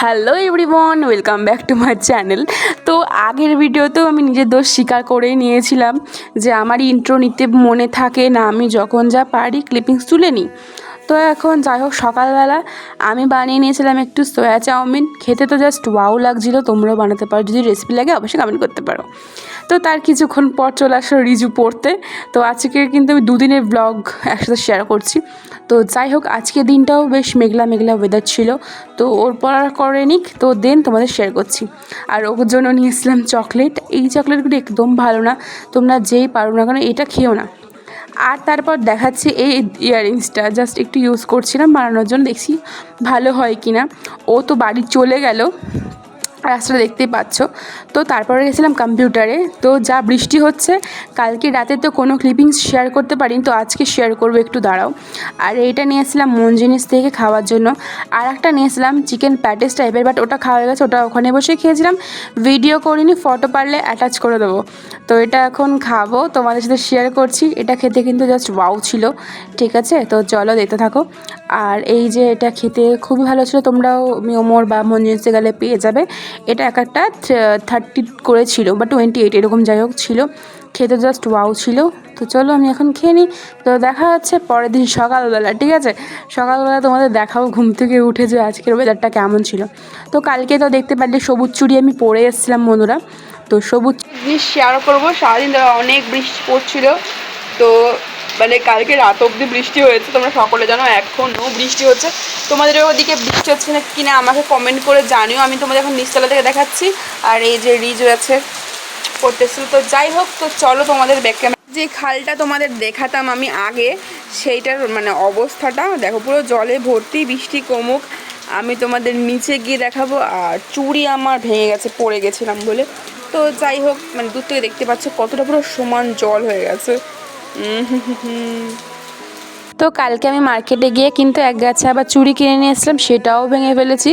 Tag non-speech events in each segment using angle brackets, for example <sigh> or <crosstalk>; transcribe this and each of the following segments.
Hello everyone welcome back to my channel তো আগের ভিডিওতেও আমি নিজের দোষ স্বীকার করে নিয়েছিলাম যে আমার ইন্ট্রো নিতে মনে থাকে না, আমি যখন যা পারি ক্লিপিংস তুলে নিই। তো এখন যাই হোক, সকালবেলা আমি বানিয়ে নিয়েছিলাম একটু সয়া চাউমিন। খেতে তো জাস্ট ওয়াও লাগছিল, তোমরাও বানাতে পারো। যদি রেসিপি লাগে, অবশ্যই কমেন্ট করতে পারো। তো তার কিছুক্ষণ পর চলে আসলো রিজু পড়তে। তো আজকে কিন্তু আমি দুদিনের ব্লগ একসাথে শেয়ার করছি। তো যাই হোক, আজকে দিনটাও বেশ মেঘলা মেঘলা ওয়েদার ছিল। তো ওর পড়ার করে নিক, তো দেন তোমাদের শেয়ার করছি। আর ওর জন্য নিয়েছিলাম চকলেট এই চকলেটগুলো একদম ভালো না। তোমরা যেই পারো না কেন, এটা খেও না। আর তারপর দেখাচ্ছি এই ইয়াররিংসটা জাস্ট একটু ইউজ করছিলাম, বানানোর জন্য। দেখছি ভালো হয় কি না ও তো বাড়ি চলে গেল। রাস্তাটা দেখতেই পাচ্ছ। তো তারপরে গেছিলাম কম্পিউটারে তো যা বৃষ্টি হচ্ছে, কালকে রাতে তো কোনো ক্লিপিংস শেয়ার করতে পারিনি, তো আজকে শেয়ার করব, একটু দাঁড়াও। আর এইটা নিয়েছিলাম মন জিনিস থেকে খাওয়ার জন্য। আর একটা নিয়েছিলাম চিকেন প্যাটিস টাইপের বাট ওটা খাওয়া হয়ে গেছে, ওটা ওখানে বসে খেয়েছিলাম। ভিডিও করিনি ফটো পারলে অ্যাটাচ করে দেবো। তো এটা এখন খাব, তোমাদের সাথে শেয়ার করছি। এটা খেতে কিন্তু জাস্ট ওয়াও ছিল, ঠিক আছে? তো চলো দেখতে থাকো। আর এই যে এটা খেতে খুবই ভালো ছিল, তোমরাও মিওমোর বা মঞ্জিনিসে গেলে পেয়ে যাবে। এটা এক একটা থার্টি করে ছিল বা টোয়েন্টি এইট এরকম যাই হোক ছিল। খেতে জাস্ট ওয়াও ছিল। তো চলো আমি এখন খেয়ে নিই। তো দেখা হচ্ছে পরের দিন সকালবেলা, ঠিক আছে? সকালবেলা তোমাদের দেখাও ঘুম থেকে উঠে যে আজকের ওয়েদারটা কেমন ছিল। তো কালকে তো দেখতে পারলে সবুজ চুড়ি আমি পরে এসেছিলাম বন্ধুরা। তো সবুজ জিনিস শেয়ার করব, সারাদিন ধরে অনেক বৃষ্টি পড়ছিল। তো মানে কালকে রাত অবধি বৃষ্টি হয়েছে, তোমরা সকলে জানো এখনও বৃষ্টি হচ্ছে। তোমাদের ওদিকে বৃষ্টি হচ্ছে না কিনা আমাকে কমেন্ট করে জানিও, আমি তোমাদের এখন নিচতলা থেকে দেখাচ্ছি। আর এই যে রিজ আছে করতেছিল, তো যাই হোক, তো চলো তোমাদের ব্যাক যে খালটা তোমাদের দেখাতাম আমি আগে, সেইটার মানে অবস্থাটা, দেখো পুরো জলে ভর্তি, বৃষ্টি কমুক, আমি তোমাদের নিচে গিয়ে দেখাবো। আর চুড়ি আমার ভেঙে গেছে, পড়ে গেছিলাম বলে। তো যাই হোক মানে দূর থেকে দেখতে পাচ্ছ কতটা পুরো সমান জল হয়ে গেছে। <laughs> তো কালকে আমি মার্কেটে গিয়ে কিন্তু এক গাছে আবার চুড়ি কিনে নিয়ে এসলাম সেটাও ভেঙে ফেলেছি।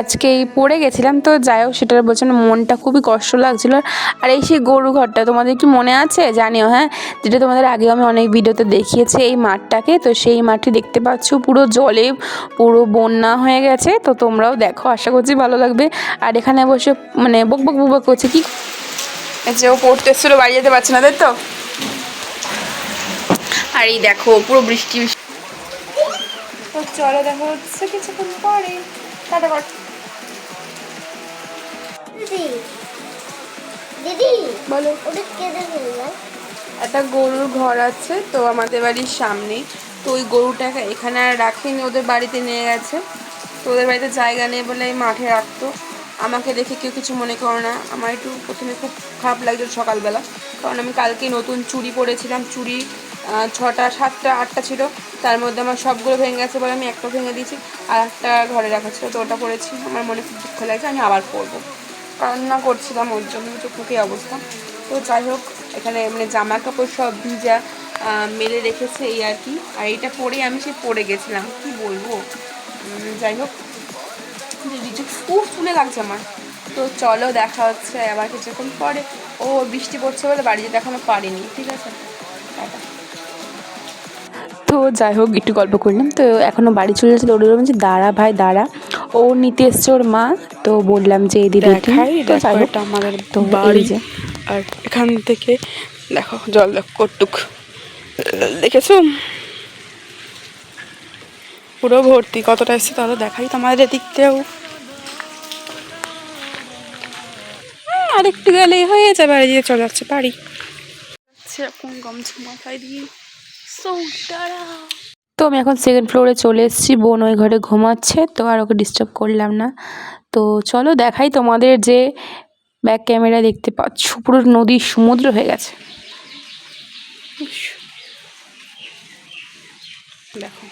আজকে এই পড়ে গেছিলাম, তো যাই হোক সেটার বলছে না, মনটা খুবই কষ্ট লাগছিল। আর এই সেই গরু ঘরটা তোমাদের কি মনে আছে? জানিও হ্যাঁ? যেটা তোমাদের আগেও আমি অনেক ভিডিওতে দেখিয়েছি, এই মাঠটাকে। তো সেই মাঠটি দেখতে পাচ্ছ, পুরো জলে পুরো বন্যা হয়ে গেছে। তো তোমরাও দেখো, আশা করছি ভালো লাগবে। আর এখানে বসে মানে বক বক বক করছে, কি? যে ও পড়তে এসেছিল বাড়ি যেতে পারছে না, তাই তো? আর এই দেখো পুরো বৃষ্টি বৃষ্টি। তো চলো দেখো হচ্ছে কিছুক্ষণ পরে। টাটা কর দিদি দিদি বলো। ওটা কেটে ফেললাম একটা গরুর ঘর আছে তো আমাদের বাড়ির সামনেই। তো ওই গরুটাকে এখানে আর রাখিনি ওদের বাড়িতে নিয়ে গেছে। তো ওদের বাড়িতে জায়গা নেই বলে এই মাঠে রাখতো। আমাকে দেখে কেউ কিছু মনে করো না। আমার একটু প্রথমে খুব খারাপ লাগছিল সকালবেলা। কারণ আমি কালকে নতুন চুড়ি পরেছিলাম। চুড়ি ছটা, সাতটা, আটটা ছিল। তার মধ্যে আমার সবগুলো ভেঙে গেছে বলে আমি একটা ভেঙে দিয়েছি। আর একটা ঘরে রাখা ছিল, তো ওটা পরেছি আমার মনে খুব দুঃখ লাগছে, আমি আবার পরবো। কান্না করছিলাম, ওর জন্য চোখ মুখে অবস্থা। তো যাই হোক, এখানে মানে জামা কাপড় সব ভিজা মেলে রেখেছে এই আর কি। আর এইটা পরেই আমি সে পরে গেছিলাম, কি বলব? যাই হোক। খুব ফুলে লাগছে আমার। তো চলো, দেখা হচ্ছে আবার কিছুক্ষণ পরে। ও, বৃষ্টি পড়ছে বলে বাড়ি যেতে পারিনি, ঠিক আছে? তো যাই হোক একটু গল্প করলাম। তো এখনও বাড়ি চলে যাচ্ছে দৌড়ে বলছি দাঁড়া ভাই দাঁড়া। ও নিতে এসছে ওর মা তো বললাম যে এই দিদি আমাদের তো বাড়ি। যে। আর এখান থেকে দেখো জল দেখো কটুক। দেখেছ? পুরো ভর্তি কতটা এসছে তাহলে দেখাই তোমাদের এদিক থেকেও। আরেকটু গেলেই হয়ে যাবে আর এদিকে চলে যাচ্ছে বাড়ি। সেরকম গামছা মাথায় দিয়ে। তো আমি এখন সেকেন্ড ফ্লোরে চলে এসেছি। বোন ওই ঘরে ঘুমাচ্ছে তো আর ওকে ডিস্টার্ব করলাম না। তো চলো দেখাই তোমাদের যে ব্যাক ক্যামেরা দেখতে পাচ্ছ। পুরো নদী সমুদ্র হয়ে গেছে। দেখো।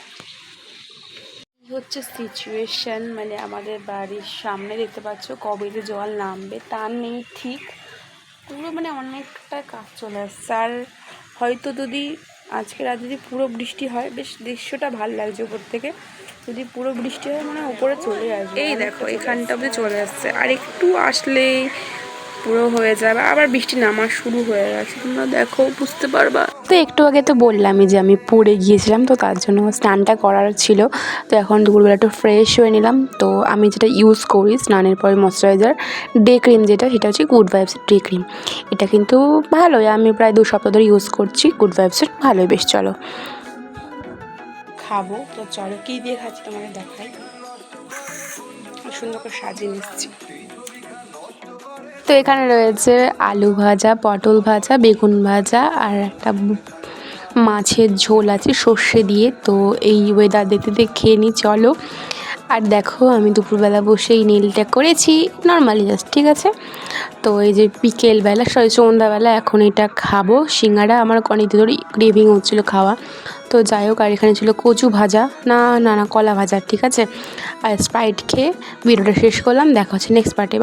হচ্ছে সিচুয়েশন মানে আমাদের বাড়ির সামনে দেখতে পাচ্ছ কবে যে জল নামবে তার নেই ঠিক। পুরো মানে অনেকটা কাজ চলে আসছে। আর হয়তো যদি আজকে রাত যদি পুরো বৃষ্টি হয়, বেশ দৃশ্যটা ভালো লাগছে উপর থেকে। যদি পুরো বৃষ্টি হয় মানে উপরে চলে আসবে। এই দেখো, এখানটা অব্দি চলে আসছে। আর একটু আসলেই পুরো হয়ে যাবে আবার বৃষ্টি নামা শুরু হয়ে গেছে। তোমরা দেখো বুঝতে পারবা। তো একটু আগে তো বললামই যে আমি পড়ে গিয়েছিলাম তো তার জন্য স্নানটা করার ছিল। তো এখন দুপুরবেলা একটু ফ্রেশ হয়ে নিলাম। তো আমি যেটা ইউজ করি স্নানের পরে ময়শ্চারাইজার ডে ক্রিম যেটা সেটা হচ্ছে গুড ভাইবস ডে ক্রিম এটা কিন্তু ভালোই আমি প্রায় দু সপ্তাহ ধরে ইউজ করছি গুড ভাইবসের ভালোই। বেশ চলো। খাব। তো চলো কী দিয়ে খাচ্ছি তোমাকে দেখাই। সুন্দর করে সাজিয়ে নিচ্ছি। তো এখানে রয়েছে আলু ভাজা, পটল ভাজা, বেগুন ভাজা আর একটা মাছের ঝোল আছে সর্ষে দিয়ে। তো এই ওয়েদার দেখতে দেখতে খেয়ে নিই চলো। আর দেখো, আমি দুপুরবেলা বসে এই নীলটা করেছি নর্মালি জাস্ট ঠিক আছে? তো এই যে বিকেলবেলা, সরি, সন্ধ্যাবেলা এখন এটা খাব। সিঙ্গারা আমার অনেক দিন ধরে ক্রেভিং হচ্ছিল খাওয়া। তো যাই হোক, আর এখানে ছিল কচু ভাজা। না না না, কলা ভাজা, ঠিক আছে? আর স্প্রাইট খেয়ে ভিডিওটা শেষ করলাম। দেখা হচ্ছে নেক্সট পার্টে